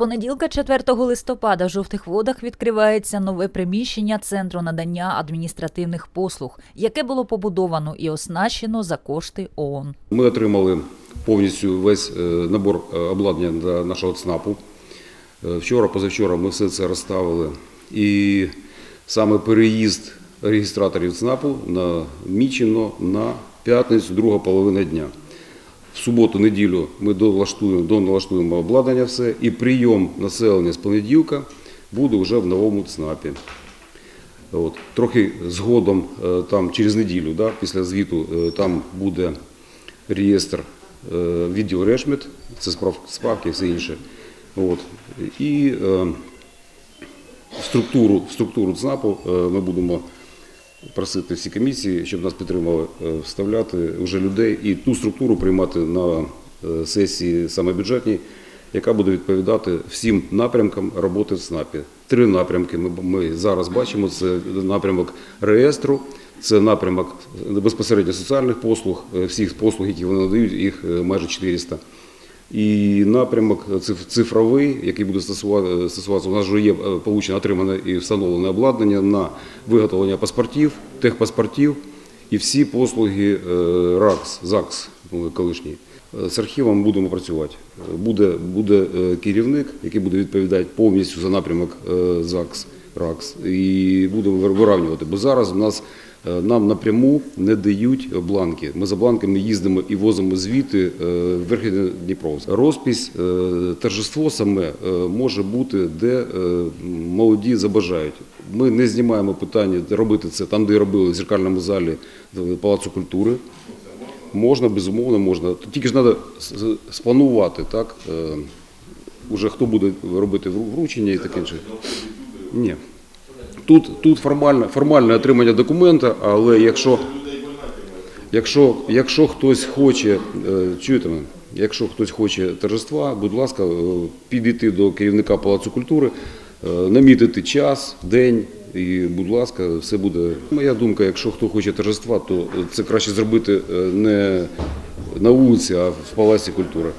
понеділка, 4 листопада, в жовтих водах відкривається нове приміщення Центру надання адміністративних послуг, яке було побудовано і оснащено за кошти ООН. Ми отримали повністю весь е, набор е, обладнання для нашого ЦНАПу. Е, Вчора, позавчора ми все це розставили. І саме переїзд реєстраторів ЦНАПу на Мічино на п'ятницю, друга половина дня. В суботу-неділю ми долаштуємо, доналаштуємо обладнання все, і прийом населення з понеділка буде вже в новому ЦНАПі. От. Трохи згодом, е, там через неділю, да, після звіту, е, там буде реєстр е, відділ Решмет, це справ, справки і все інше. От. І е, структуру, структуру ЦНАПу ми будемо просити всі комісії, щоб нас підтримали, е, вставляти вже людей і ту структуру приймати на е, сесії саме бюджетній, яка буде відповідати всім напрямкам роботи в ЦНАПі. Три напрямки ми, ми зараз бачимо: це напрямок реєстру, це напрямок безпосередньо соціальних послуг, е, всіх послуг, які вони надають, їх майже 400. І напрямок циф- цифровий, який буде стосува- стосуватися, у нас вже є е, получено отримане і встановлене обладнання на виготовлення паспортів, техпаспортів і всі послуги е, РАКС, ЗАКС ну, колишній. Е, З архівом будемо працювати. Буде, буде керівник, який буде відповідати повністю за напрямок ЗАКС, РАКС, і будемо вир- виравнювати. Бо зараз у нас е, нам напряму не дають бланки. Ми за бланками їздимо і возимо звіти е, в Верхній Дніпровськ. Розпись, е, торжество саме може бути, де молоді забажають. Ми не знімаємо питання робити це там, де робили в зеркальному залі Палацу культури. Можна, безумовно, можна. Тільки ж треба спланувати, так? Уже хто буде робити вручення і таке інше. Ні. Тут, тут формальне, формальне отримання документа, але якщо, якщо, якщо хтось хоче, е, чуєте мене? Якщо хтось хоче торжества, будь ласка, е, підійти до керівника Палацу культури, е, намітити час, день, і, будь ласка, все буде. Моя думка, якщо хто хоче торжества, то це краще зробити не на вулиці, а в Палаці культури.